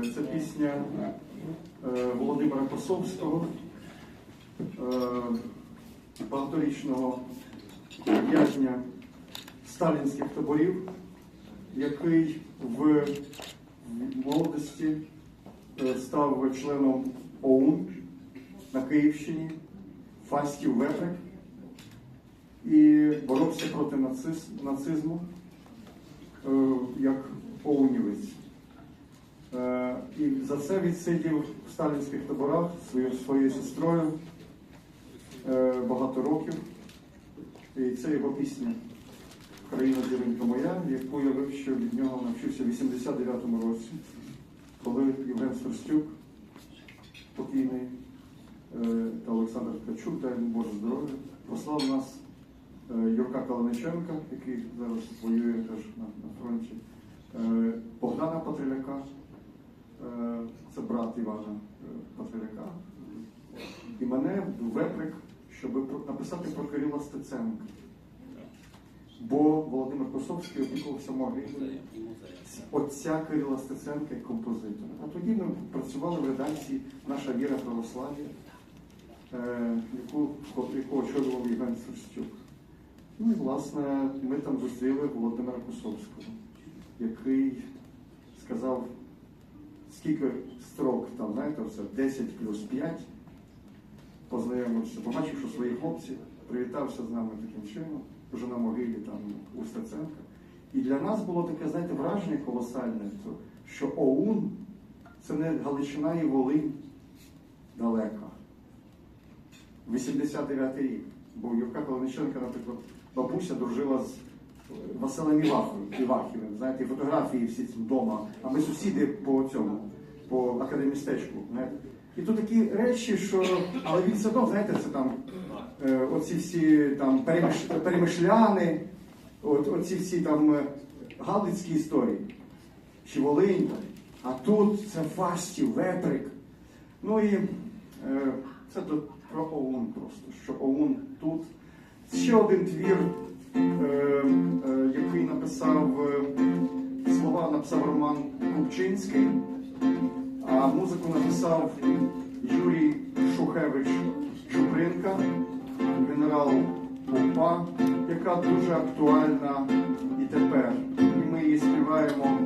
Це пісня е, Володимира Косовського, е, багаторічного в'язня сталінських таборів, який в молодості е, став членом ОУН на Київщині, Фастів Веприк і боровся проти нацизму як оунівець. Е, І за це відсидів в сталінських таборах своєю, своєю сестрою е, багато років. І це його пісня Країна зіронька моя, яку я вивчив від нього навчився в 89-му році, коли Євген Сверстюк, покійний, е, та Олександр Ткачук, дай йому Боже здоров'я, послав нас Юрка Калиниченка, який зараз воює теж на, на фронті, Богдана Патриляка, це брат Івана е, і мене в Веприк, щоб написати про Кирила Стеценка. Бо Володимир Косовський опікувався могилою отця Кирила Стеценка як композитора. А тоді ми працювали в редакції Наша віра православ'я, е, яку, яку очолював Євген Сверстюк. Ну і власне ми там зустріли Володимира Косовського, який сказав, скільки строк там, знаєте, це 10 плюс 5, познайомився, побачив, що свої хлопці, привітався з нами таким чином, вже на могилі там у Стеценка. І для нас було таке, знаєте, враження колосальне, що ОУН це не Галичина і Волинь далека. 89-й рік. Бо Юрка Калиниченка, наприклад, бабуся дружила з Василем Іваховим, Івахівим. Знаєте, фотографії всі вдома, а ми сусіди по цьому, по академістечку. Знаєте. І тут такі речі, що. Але він все одно, знаєте, це там е, оці всі там перемиш... перемишляни, от, оці всі там е, галицькі історії, чи Волинь, а тут це Фастів, Веприк. Ну і е, це тут про ОУН просто, що ОУН тут. Ще один твір, е, е, який написав е, слова, написав Роман Купчинський, а музику написав Юрій Шухевич Чупринка, генерал ОПА, яка дуже актуальна і тепер. І ми її співаємо,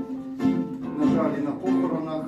на жаль, і на похоронах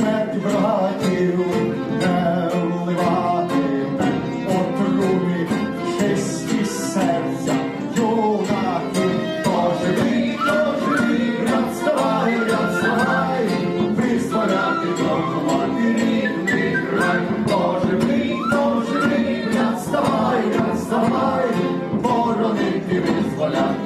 серед братів не вливати отруби чисті серця, юнаки, то живий, брат, вставай, брат, вставай, визволяти до мати рідний край, то живий, то брат, вставай, брат, вставай, боронити визволяти.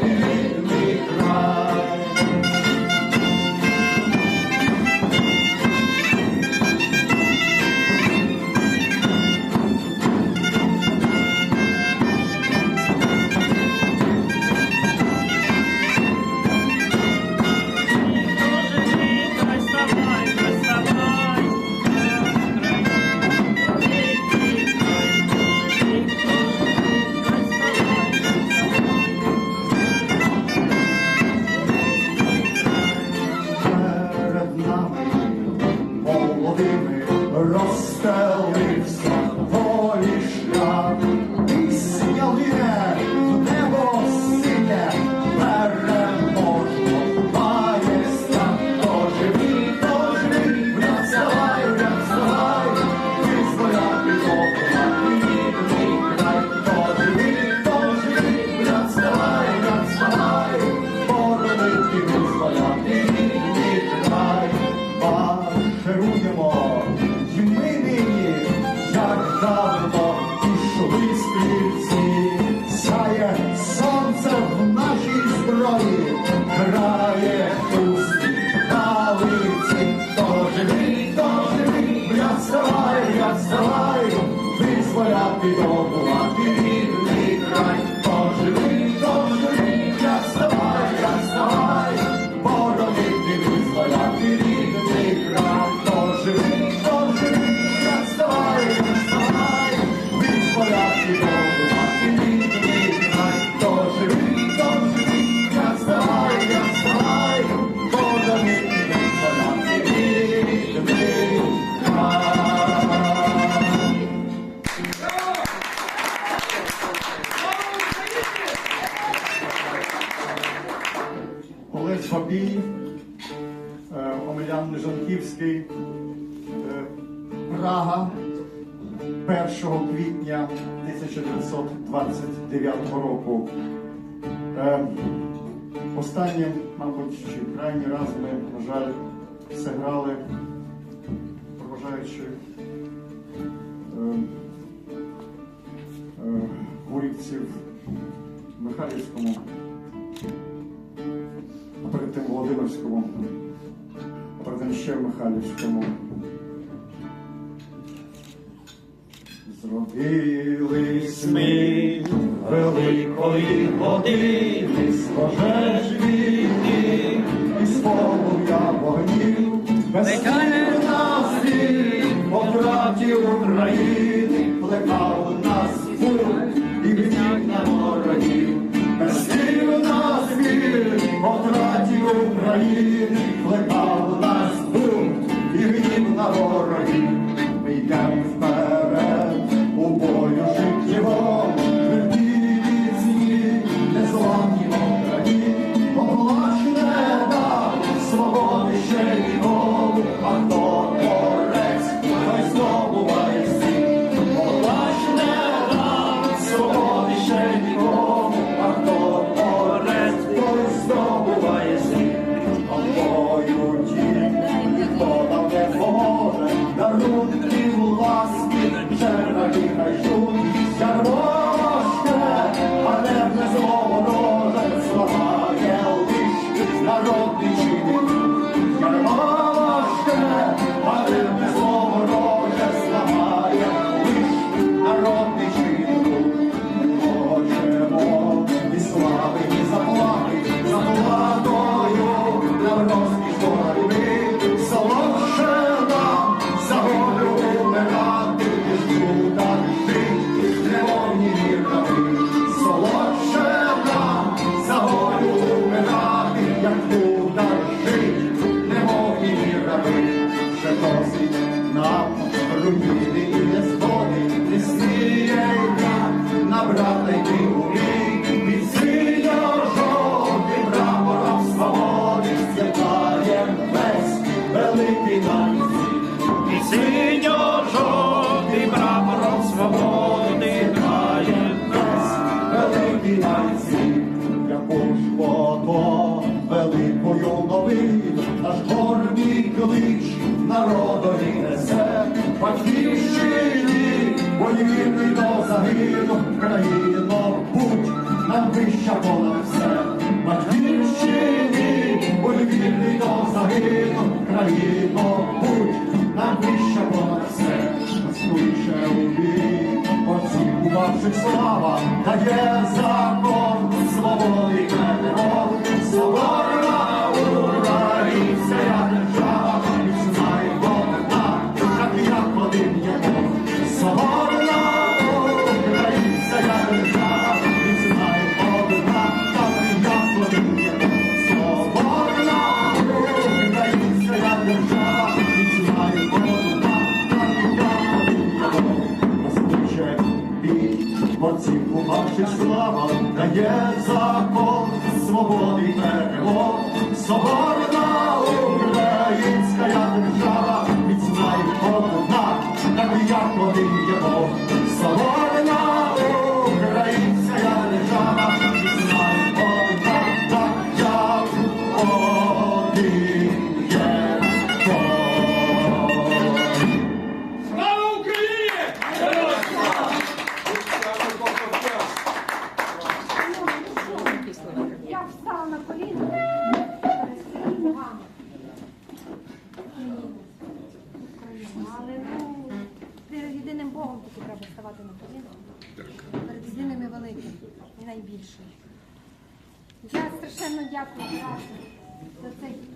Шлях. Я вставаю, я вставаю, визволяти до лапі. Київ, Омелян Нежанківський, е, Прага 1 квітня 1929 року. Е, останнім, мабуть, чи крайній раз ми, на жаль, зіграли, проважаючи гурівців в Михайлівському. Миргородському, Проденще Михайлівському. Зробились ми великої години, служеж війни і з я вогнів. Hallelujah. клич народові несе, батьківщині, воїни до загину, країно будь нам вища понад все, батьківщині, воїни до загину, країно будь нам вища понад все, Настуюче у бік, оцінку ваших слава, дає закон свободи, не Соборна ура і вся держава. є закон свободи й соборна українська держава, міцна і одна, так як один є Бог. Страшенно дякую за цей